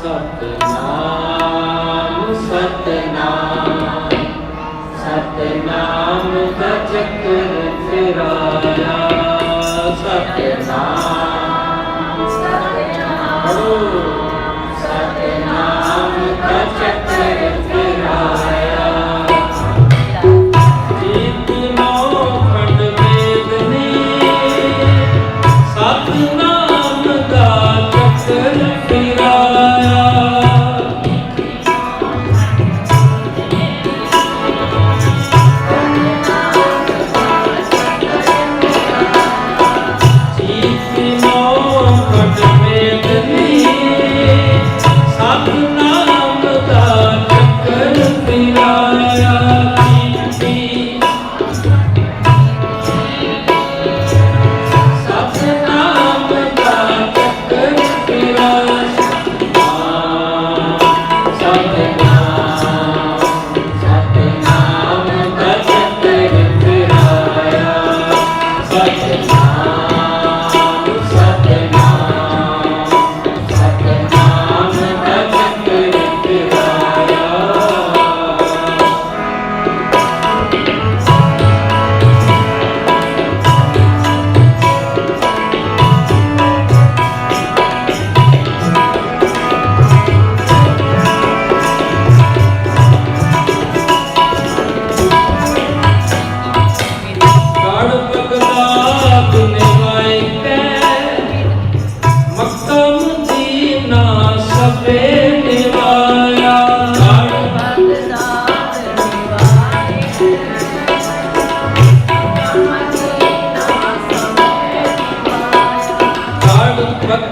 ਸਤਨਾਮ ਸਤਨਾਮ ਸਤਨਾਮ ਦਾ ਚੱਕਰ ਫਿਰਾਇਆ। ਸਤਨਾਮ ਸਤਨਾਮ ਸਤਨਾਮ ਦਾ ਚੱਕਰ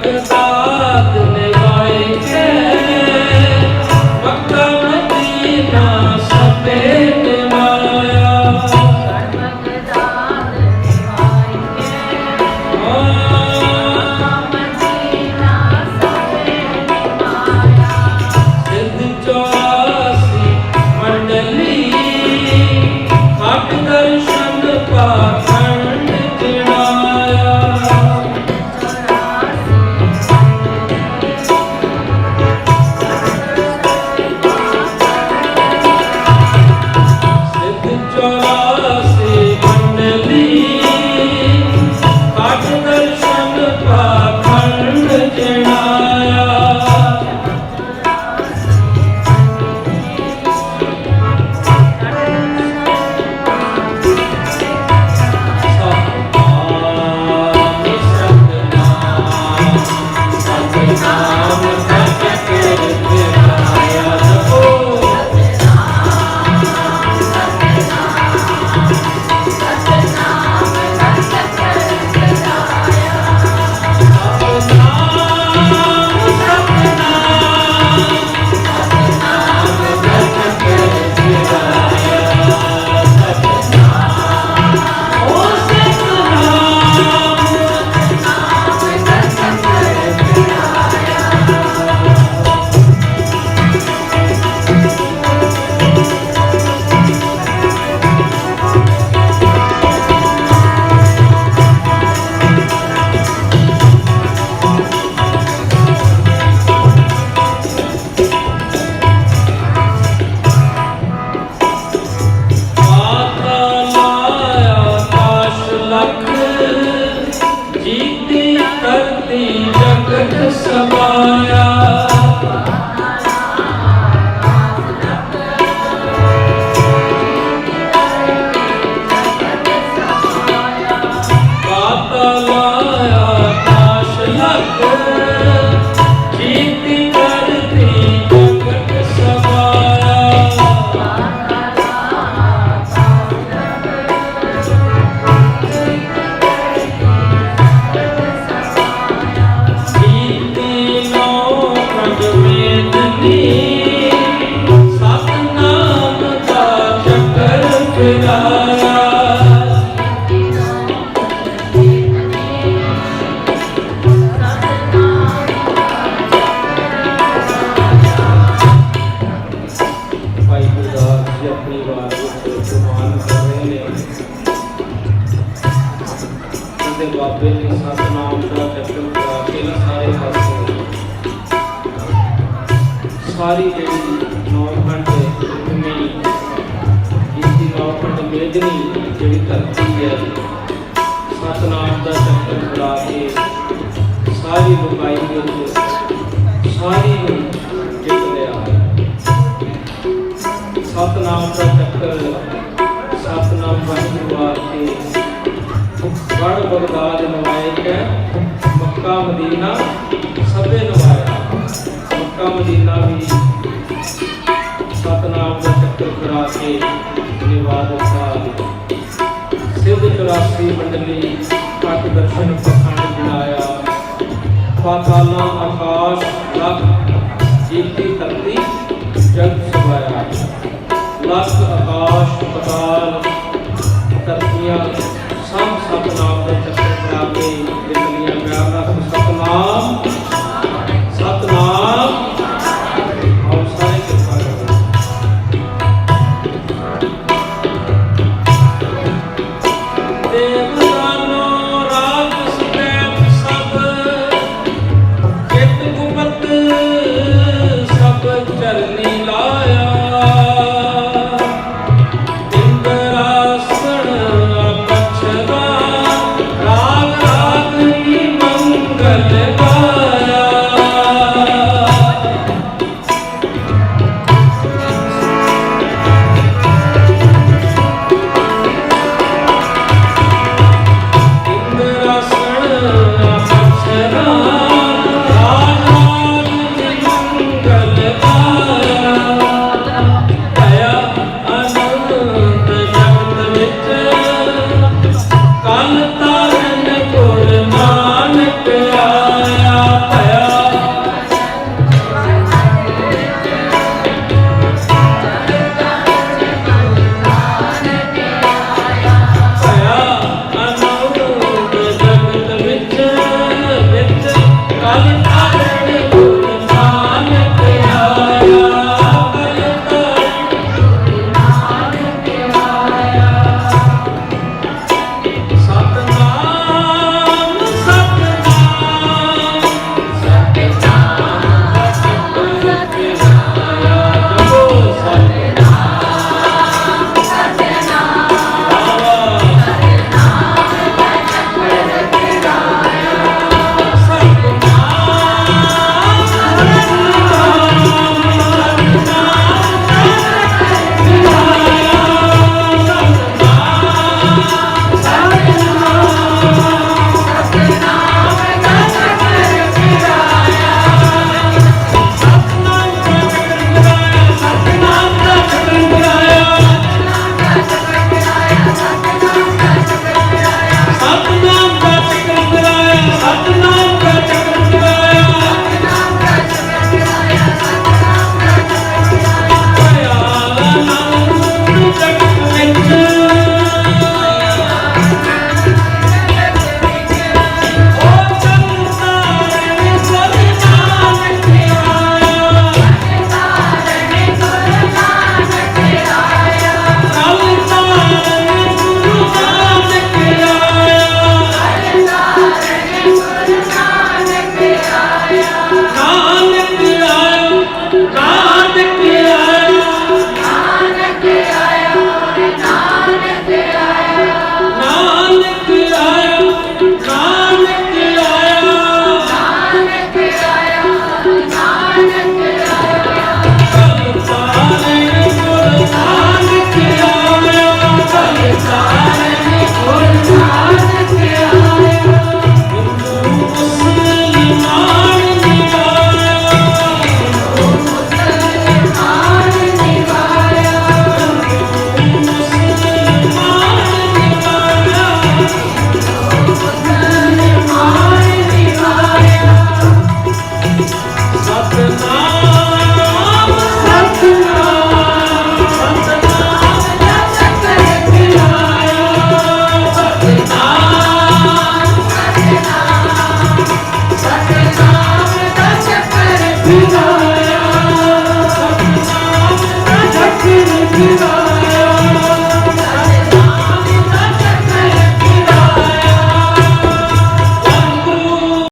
Thank you. ਸਾਰੀ ਜਿਹੜੀ ਨੌਖੰਡ ਭੂਮੀ ਇਸਦੀ ਨੌਖੰਡ ਮੇਦਨੀ ਜਿਹੜੀ ਧਰਤੀ ਹੈ ਸਤਨਾਮ ਦਾ ਚੱਕਰ ਬੁਲਾ ਕੇ ਸਾਰੀ ਲੁਕਾਈ ਵਿੱਚ ਸਾਰੀ ਨੂੰ ਜਿੱਤ ਲਿਆ ਹੈ ਸਤਨਾਮ ਦਾ ਚੱਕਰ ਸਤਨਾਮ ਵਾਹਿਗੁਰੂ ਵਾਸਤੇ ਬੜ ਬਗਦਾਦ ਨਵਾਇਕ ਹੈ ਮੱਕਾ ਮਦੀਨਾ ਸਭੇ ਨਵਾਇਆ ਮੱਕਾ ਮਦੀਨਾ ਵੀ ਸਤਨਾਮ ਦਾ ਚੱਕਰ ਕਰਾ ਕੇ ਨਿਵਾਦ ਸਾਹਿਬ ਸਿੱਧ 84 ਮੰਡਲੀ ਪੱਟ ਦਰਸ਼ਨ ਪਖੰਡ ਜਲਾਇਆ ਪਾਤਾਲਾ ਆਕਾਸ਼, ਲਖ, ਜੀਤੀ ਧਰਤੀ, ਜਗ ਸਵਾਇਆ ਲਖ, ਆਕਾਸ਼, ਪਤਾਲ, ਧਰਤੀਆਂ ਸਭ ਸਤਨਾਮ ਦੇ ਚੱਕਰ ਕਰਾ ਕੇ ਜਿਤਨੀਆਂ